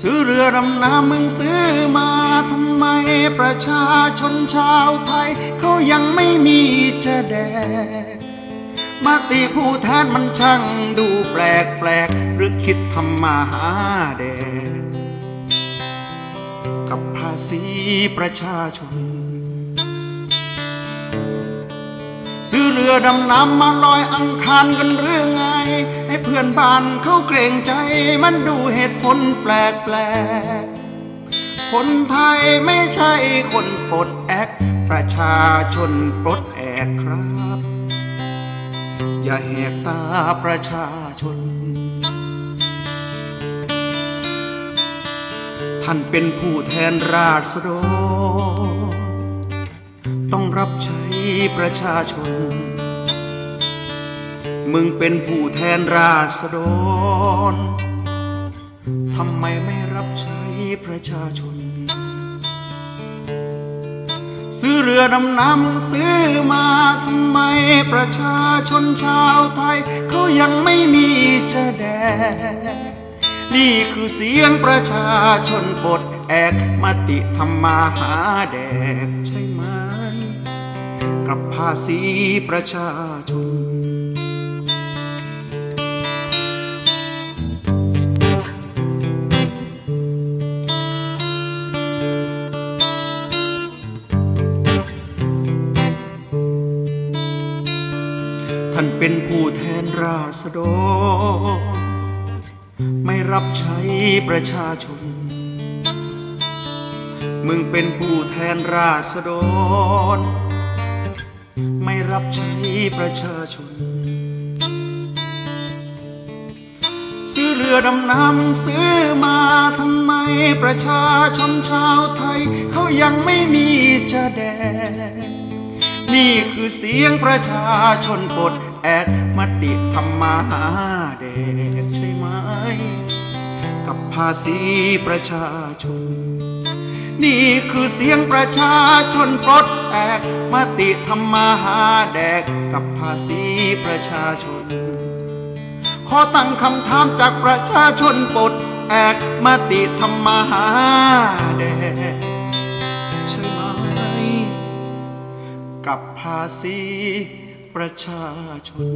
ซื้อเรือดำน้ำมึงซื้อมาทำไมประชาชนชาวไทย เขายังไม่มีจะแดกมาตีผู้แทนมันช่างดูแปลกแปลกหรือคิดทำมาหาแดกกับภาษีประชาชน ซื้อเรือดำน้ำมาลอยอังคารกันเรื่องไง ให้เพื่อนบ้านเขาเกรงใจ มันดูเหตุผลแปลกแปลกคนไทยไม่ใช่คนปลดแอก ประชาชนปลดแอกครับ อย่าแหกตาประชาชน ท่านเป็นผู้แทนราษฎร รับใช้ประชาชน มึงเป็นผู้แทนราษฎร ทำไมไม่รับใช้ประชาชน ซื้อเรือดำน้ำมึงซื้อมาทำไมประชาชนชาวไทย เขายังไม่มีจะแดนี่คือเสียงประชาชนปลดแอกมติทำมาหาแดกใช่ กับภาษีประชาชน ท่านเป็นผู้แทนราษฎร ไม่รับใช้ประชาชนมึงเป็นผู้แทนราษฎร ไม่รับใช้ประชาชน ซื้อเรือดำน้ำซื้อมาทำไมประชาชนชาวไทย เขายังไม่มีจะแดกนี่คือเสียงประชาชนปดแอกมติทำมาหาแดกใช่ไหม กับภาษีประชาชน นี่คือเสียงประชาชนปลดแอกมติทำมาหาแดกกับภาษีประชาชน ขอตั้งคำถามจากประชาชนปลดแอกมติทำมาหาแดกใช่ไหมกับภาษีประชาชน